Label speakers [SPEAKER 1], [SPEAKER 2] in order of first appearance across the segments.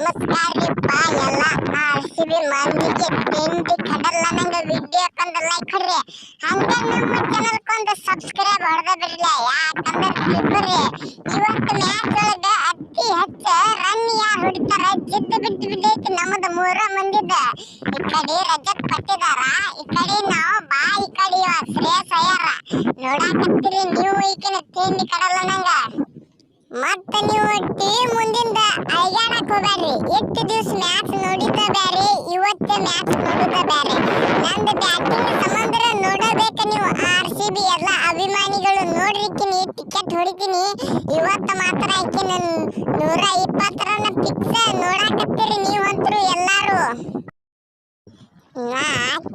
[SPEAKER 1] ನಮಸ್ಕಾರಪ್ಪ ಎಲ್ಲ R C B ಮಂದಿಗೆ ತಿಂಡಿ ಕಡಲ್ಲ ನಂಗ ವಿಡಿಯೋ ಕೊಂದ ಲೈಕ್ ಹೊಡ್ರಿ ಹಂಗ ನಮ್ಮ ಚಾನಲ್ಕೊಂದು ಸಬ್ಸ್ಕ್ರೈಬ್ ಹೊಡೆದ ಬಿಡ್ಲಿ ಯಾಕಂದ್ರೆ ತಿಳ್ಕೊರಿ ಇವತ್ತು ಮ್ಯಾಚ್ ಒಳಗ ಅತಿ ಹೆಚ್ಚ ರನ್ ಯಾರು ಹೊಡಿತಾರ? ಜಿದ್ದು ಬಿದ್ದು ಬಿದ್ದೈತಿ ನಮ್ಮದು ಮೂರ ಮಂದಿದ ಈ ಕಡೆ ರಜತ್ ಪಟ್ಟಿದಾರ ಈ ಕಡೆ ನಾವು ಬಾ ಈ ಕಡೆ ಇವ ಶ್ರೇಯಸ್ ಅಯ್ಯಾರ ನೋಡಾಕತ್ತೀರಿ ನೀವು ಈಕಿನ ತಿಂಡಿ ಕಡಲ್ಲ ನಂಗ ಮತ್ತ ನೀವು ಟೀಮ್ ಮುಂದಿಂದ ಅಯ್ಯಾಡಕ್ ಹೋಗ್ಬೇಡ್ರಿ ಎಷ್ಟು ದಿವಸ ಮ್ಯಾಚ್ ನೋಡಿದ ಬ್ಯಾರೆ, ಇವತ್ತು ಮ್ಯಾಚ್ ನೋಡಿದ ಬ್ಯಾರೆ. ನಂದು ಬ್ಯಾಟಿಂಗ್ ಸಂಬಂಧ ನೋಡಬೇಕ ನೀವು. ಆರ್ ಸಿ ಬಿ ಎಲ್ಲ ಅಭಿಮಾನಿಗಳು ನೋಡ್ರಿಕಿನಿ ಟಿಕೆಟ್ ಹೊಡಿತೀನಿ. ಇವತ್ತ ಮಾತ್ರ ಆಕಿನ ನೂರ ಇಪ್ಪತ್ತರನ್ನ ಫಿಕ್ಸ್ ನೋಡಾಕತ್ತೀರಿ ನೀವಂತರು ಎಲ್ಲಾರು. ನಾ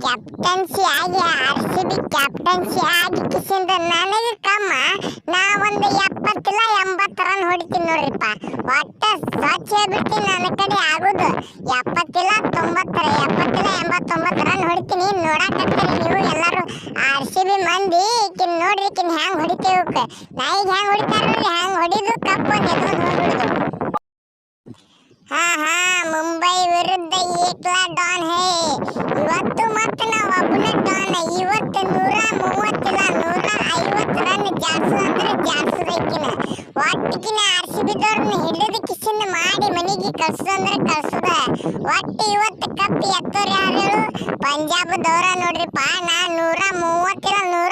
[SPEAKER 1] ಕ್ಯಾಪ್ಟನ್ಸಿ ಆಗಿ ಆರ್ ಸಿ ಬಿ ಕ್ಯಾಪ್ಟನ್ಸಿ ಆಗಿ ಕಿಸಿಂದ ನನಗೆ ಕಮ್ಮ. ನಾ ಒಂದು ಎಪ್ಪತ್ತಿಲ್ಲ ಎಂಬತ್ತು ರನ್ ಹೊಡಿತೀನಿ ನೋಡ್ರಿಪ್ಪ. ಒಟ್ಟ ಸ್ವಚ್ಛ ಬಿಡ್ತೀನಿ ನನ್ನ ಕಡೆ ಆಗುದು. ಎಪ್ಪತ್ತಿಲ್ಲ, ತೊಂಬತ್ತರ, ಎಪ್ಪತ್ತಿಲ್ಲ ಎಂಬತ್ತೊಂಬತ್ತು ರನ್ ಹೊಡಿತೀನಿ. ನೋಡಾಕತ್ತೀರಿ ನೀವು ಎಲ್ಲರೂ. ಆರ್ ಸಿ ಬಿ ಮಂದಿ, ಈಕಿನ್ ನೋಡ್ರಿ, ಈಕಿನ್ ಹ್ಯಾಂಗ್ ಹೊಡಿತೇವಕ್ಕೆ ನಾಯಿಗೆ ಈಗ ಹ್ಯಾಂಗ್ ಹೊಡಿತಾರ್ರಿ ಹ್ಯಾಂಗ್ ಹೊಡಿದು ಕಪ್ಪು ಹೋಗ್ಬಿಡುದು ಹಾ ಹಾ, ಮುಂಬೈ ವಿರುದ್ಧ ಏಕ್ಲಾ ಡಾನ್ ಹೇ. ಇವತ್ತು ಮತ್ತೆ ನಾವು ಒಬ್ಬನೇ ಡಾನ್, ಇವತ್ತು ನೂರ ಮೂವತ್ತಿಲ್ಲ, ನೂರ ಐವತ್ತು ರನ್ ಜಾಸ್ತಿ ಅಂದ್ರೆ ಜಾಸ್ತಿ ಬೇಕಿನ ಒಟ್ಟಿಗಿನ ಆರ್ ಸಿ ಬಿದವ್ರನ್ನ ಹಿಡಿದು ಕಿಸಿಂದ ಮಾಡಿ ಮನೆಗೆ ಕಳ್ಸು ಅಂದ್ರೆ ಕಳ್ಸುದ ಒಟ್ಟು ಇವತ್ತು ಕಪ್ ಎತ್ತೋರು ಯಾರು ಹೇಳು? ಪಂಜಾಬದವ್ರ ನೋಡ್ರಿಪ್ಪ, ನಾ ನೂರ ಮೂವತ್ತಿಲ್ಲ ನೂರ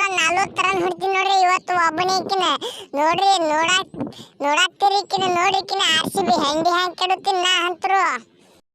[SPEAKER 1] ರನ್ ಹೊಡ್ತೀನಿ ನೋಡ್ರಿ ಇವತ್ತು ಒಬ್ಬನೇ ಈಕಿನ ನೋಡ್ರಿ, ನೋಡಾಕ್, ನೋಡಾಕ್ತಿರಿಕಿನ ನೋಡಿಕಿನ ಆರ್ ಸಿ ಬಿ ಹೆಂಗೆ ಹೆಂಗೆ ಕೆಡುತ್ತೀನಿ ನಾ ಅಂತರು